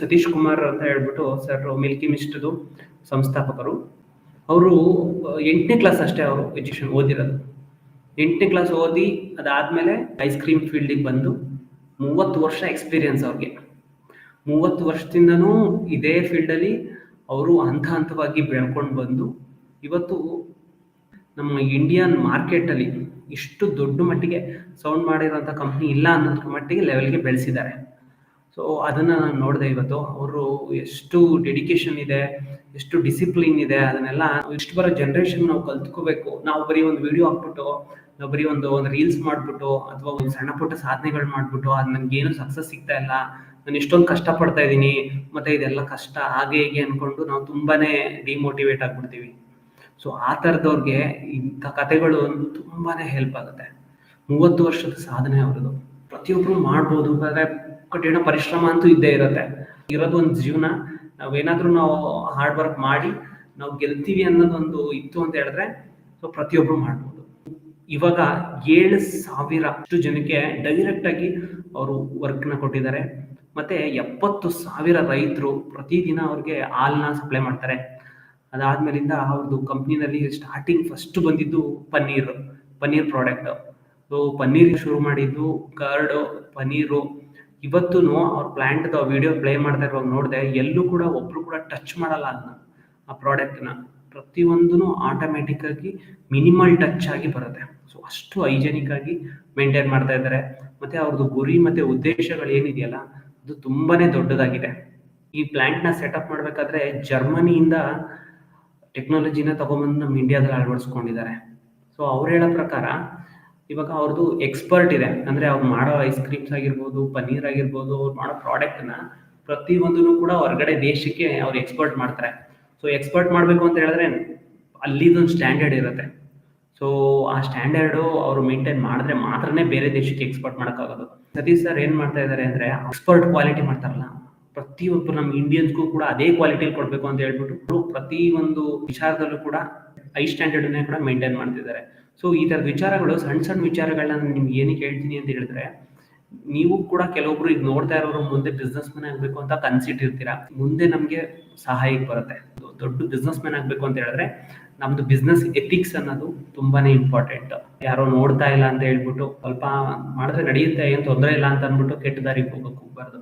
ಸತೀಶ್ ಕುಮಾರ್ ಅಂತ ಹೇಳ್ಬಿಟ್ಟು sir Milky ಮಿಸ್ಟ್ದು ಸಂಸ್ಥಾಪಕರು. ಅವರು ಎಂಟನೇ ಕ್ಲಾಸ್ ಅಷ್ಟೇ ಅವರು ಎಜುಕೇಶನ್ ಓದಿರೋದು. ಎಂಟನೇ ಕ್ಲಾಸ್ ಓದಿ ಅದಾದ್ಮೇಲೆ ಐಸ್ ಕ್ರೀಮ್ ಫೀಲ್ಡಿಗೆ ಬಂದು ಮೂವತ್ತು ವರ್ಷ ಎಕ್ಸ್ಪೀರಿಯನ್ಸ್ ಅವ್ರಿಗೆ. ಮೂವತ್ತು ವರ್ಷದಿಂದನೂ ಇದೇ ಫೀಲ್ಡಲ್ಲಿ ಅವರು ಹಂತ ಹಂತವಾಗಿ ಬೆಳ್ಕೊಂಡು ಬಂದು ಇವತ್ತು ನಮ್ಮ ಇಂಡಿಯನ್ ಮಾರ್ಕೆಟಲ್ಲಿ ಇಷ್ಟು ದೊಡ್ಡ ಮಟ್ಟಿಗೆ ಸೌಂಡ್ ಮಾಡಿರೋಂಥ ಕಂಪ್ನಿ ಇಲ್ಲ ಅನ್ನೋದ್ರ ಮಟ್ಟಿಗೆ ಲೆವೆಲ್ಗೆ ಬೆಳೆಸಿದ್ದಾರೆ. ಸೊ ಅದನ್ನು ನಾನು ನೋಡಿದೆ ಇವತ್ತು. ಅವರು ಎಷ್ಟು ಡೆಡಿಕೇಶನ್ ಇದೆ, ಎಷ್ಟು ಡಿಸಿಪ್ಲಿನ್ ಇದೆ, ಅದನ್ನೆಲ್ಲ ಇಷ್ಟು ಬರೋ ಜನ್ರೇಷನ್ ನಾವು ಕಲ್ತ್ಕೋಬೇಕು. ನಾವು ಬರೀ ಒಂದು ವಿಡಿಯೋ ಹಾಕ್ಬಿಟ್ಟು, ನಾವು ಬರೀ ಒಂದು ಒಂದು ರೀಲ್ಸ್ ಮಾಡ್ಬಿಟ್ಟು, ಅಥವಾ ಒಂದು ಸಣ್ಣ ಪುಟ್ಟ ಸಾಧನೆಗಳು ಮಾಡ್ಬಿಟ್ಟು, ಅದು ನನಗೆ ಏನು ಸಕ್ಸಸ್ ಸಿಗ್ತಾ ಇಲ್ಲ. ನಾನು ಇಷ್ಟೊಂದು ಕಷ್ಟ ಪಡ್ತಾ ಇದ್ದೀನಿ ಮತ್ತೆ ಇದೆಲ್ಲ ಕಷ್ಟ, ಹಾಗೆ ಹೀಗೆ ಅನ್ಕೊಂಡು ನಾವು ತುಂಬಾನೇ ಡಿಮೋಟಿವೇಟ್ ಆಗ್ಬಿಡ್ತೀವಿ. ಸೊ ಆ ಥರದವ್ರಿಗೆ ಇಂಥ ಕಥೆಗಳು ತುಂಬಾನೇ ಹೆಲ್ಪ್ ಆಗುತ್ತೆ. ಮೂವತ್ತು ವರ್ಷದ ಸಾಧನೆ ಅವ್ರದ್ದು. ಪ್ರತಿಯೊಬ್ಬರು ಮಾಡ್ಬೋದು, ಆದರೆ ಕಠಿಣ ಪರಿಶ್ರಮ ಅಂತೂ ಇದ್ದೇ ಇರುತ್ತೆ. ಇರೋದು ಒಂದು ಜೀವನ. ನಾವೇನಾದ್ರೂ ನಾವು ಹಾರ್ಡ್ ವರ್ಕ್ ಮಾಡಿ ನಾವು ಗೆಲ್ತೀವಿ ಅನ್ನೋದೊಂದು ಇತ್ತು ಅಂತ ಹೇಳಿದ್ರೆ ಸೊ ಪ್ರತಿಯೊಬ್ರು ಮಾಡ್ಬೋದು. ಇವಾಗ ಏಳು ಸಾವಿರ ಅಷ್ಟು ಜನಕ್ಕೆ ಡೈರೆಕ್ಟ್ ಆಗಿ ಅವರು ವರ್ಕ್ನ ಕೊಟ್ಟಿದ್ದಾರೆ. ಮತ್ತೆ ಎಪ್ಪತ್ತು ಸಾವಿರ ರೈತರು ಪ್ರತಿದಿನ ಅವ್ರಿಗೆ ಹಾಲನ್ನ ಸಪ್ಲೈ ಮಾಡ್ತಾರೆ. ಅದಾದ್ಮೇಲಿಂದ ಅವ್ರದ್ದು ಕಂಪ್ನಿನಲ್ಲಿ ಸ್ಟಾರ್ಟಿಂಗ್ ಫಸ್ಟ್ ಬಂದಿದ್ದು ಪನ್ನೀರ್ ಪನ್ನೀರ್ ಪ್ರಾಡಕ್ಟ್ ಸೊ ಪನ್ನೀರ್ ಶುರು ಮಾಡಿದ್ದು ಕರ್ಡು ಪನ್ನೀರು ಇವತ್ತು ಅವ್ರ ಪ್ಲಾಂಟ್ ವಿಡಿಯೋ ಪ್ಲೇ ಮಾಡ್ತಾ ಇರುವಾಗ ನೋಡಿದೆ, ಎಲ್ಲೂ ಕೂಡ ಒಬ್ರು ಕೂಡ ಟಚ್ ಮಾಡಲ್ಲ ಅದನ್ನ ಆ ಪ್ರಾಡಕ್ಟ್ನ ಪ್ರತಿಯೊಂದೂ ಆಟೋಮೆಟಿಕ್ ಆಗಿ ಮಿನಿಮಲ್ ಟಚ್ ಆಗಿ ಬರುತ್ತೆ. ಸೊ ಅಷ್ಟು ಹೈಜೆನಿಕ್ ಆಗಿ ಮೇಂಟೈನ್ ಮಾಡ್ತಾ ಇದ್ದಾರೆ. ಮತ್ತೆ ಅವ್ರದ್ದು ಗುರಿ ಮತ್ತೆ ಉದ್ದೇಶಗಳು ಏನಿದೆಯಲ್ಲ, ಅದು ತುಂಬಾನೇ ದೊಡ್ಡದಾಗಿದೆ. ಈ ಪ್ಲಾಂಟ್ನ ಸೆಟಪ್ ಮಾಡಬೇಕಾದ್ರೆ ಜರ್ಮನಿಯಿಂದ ಟೆಕ್ನಾಲಜಿನ ತಗೊಂಬಂದು ನಮ್ಮ ಇಂಡಿಯಾದಲ್ಲಿ ಅಳವಡಿಸ್ಕೊಂಡಿದ್ದಾರೆ. ಸೊ ಅವ್ರು ಹೇಳೋ ಪ್ರಕಾರ ಇವಾಗ ಅವ್ರದ್ದು ಎಕ್ಸ್ಪರ್ಟ್ ಇದೆ. ಅಂದ್ರೆ ಅವ್ರು ಮಾಡೋ ಐಸ್ ಕ್ರೀಮ್ಸ್ ಆಗಿರ್ಬೋದು, ಪನ್ನೀರ್ ಆಗಿರ್ಬೋದು, ಅವ್ರು ಮಾಡೋ ಪ್ರಾಡಕ್ಟ್ನ ಪ್ರತಿಯೊಂದನ್ನು ಕೂಡ ಹೊರಗಡೆ ದೇಶಕ್ಕೆ ಅವ್ರು ಎಕ್ಸ್ಪರ್ಟ್ ಮಾಡ್ತಾರೆ. ಸೊ ಎಕ್ಸ್ಪರ್ಟ್ ಮಾಡಬೇಕು ಅಂತ ಹೇಳಿದ್ರೆ ಅಲ್ಲಿದೊಂದು ಸ್ಟ್ಯಾಂಡರ್ಡ್ ಇರುತ್ತೆ. ಸೊ ಆ ಸ್ಟ್ಯಾಂಡರ್ಡು ಅವರು ಮೇಂಟೈನ್ ಮಾಡಿದ್ರೆ ಮಾತ್ರನೇ ಬೇರೆ ದೇಶಕ್ಕೆ ಎಕ್ಸ್ಪೋರ್ಟ್ ಮಾಡೋಕ್ಕಾಗೋದು. ಸತೀಶ್ ಸರ್ ಏನು ಮಾಡ್ತಾ ಇದ್ದಾರೆ ಅಂದರೆ ಎಕ್ಸ್ಪರ್ಟ್ ಕ್ವಾಲಿಟಿ ಮಾಡ್ತಾರಲ್ಲ ಪ್ರತಿಯೊಬ್ಬರು ನಮ್ಮ ಇಂಡಿಯನ್ಸ್ಗೂ ಕೂಡ ಅದೇ ಕ್ವಾಲಿಟಿಲಿ ಕೊಡಬೇಕು ಅಂತ ಹೇಳ್ಬಿಟ್ಟು ಪ್ರತಿ ಒಂದು ವಿಚಾರದಲ್ಲೂ ಕೂಡ ಐ ಸ್ಟ್ಯಾಂಡರ್ಡನ್ನೇ ಕೂಡ ಮೇಂಟೈನ್ ಮಾಡ್ತಿದ್ದಾರೆ. ಸೊ ಈ ಥರದ ವಿಚಾರಗಳು, ಸಣ್ಣ ಸಣ್ಣ ವಿಚಾರಗಳನ್ನ ನಾನು ನಿಮ್ಗೆ ಏನಕ್ಕೆ ಹೇಳ್ತೀನಿ ಅಂತ ಹೇಳಿದ್ರೆ, ನೀವು ಕೂಡ ಕೆಲವೊಬ್ರು ಈಗ ನೋಡ್ತಾ ಇರೋರು ಮುಂದೆ ಬಿಸ್ನೆಸ್ ಮ್ಯಾನ್ ಆಗಬೇಕು ಅಂತ ಕನ್ಸಿಟ್ಟಿರ್ತೀರಾ? ಮುಂದೆ ನಮಗೆ ಸಹಾಯಕ್ಕೆ ಬರುತ್ತೆ. ದೊಡ್ಡ ಬಿಸ್ನೆಸ್ ಮ್ಯಾನ್ ಆಗಬೇಕು ಅಂತ ಹೇಳಿದ್ರೆ, ನಮ್ದು ಬಿಸ್ನೆಸ್ ಎಥಿಕ್ಸ್ ಅನ್ನೋದು ತುಂಬಾನೇ ಇಂಪಾರ್ಟೆಂಟ್ ಯಾರೋ ನೋಡ್ತಾ ಇಲ್ಲ ಅಂತ ಹೇಳ್ಬಿಟ್ಟು ಸ್ವಲ್ಪ ಮಾಡಿದ್ರೆ ನಡೆಯುತ್ತೆ, ಏನು ತೊಂದರೆ ಇಲ್ಲ ಅಂತ ಅಂದ್ಬಿಟ್ಟು ಕೆಟ್ಟ ದಾರಿಗೆ ಹೋಗಕ್ಕೆ ಹೋಗ್ಬಾರ್ದು.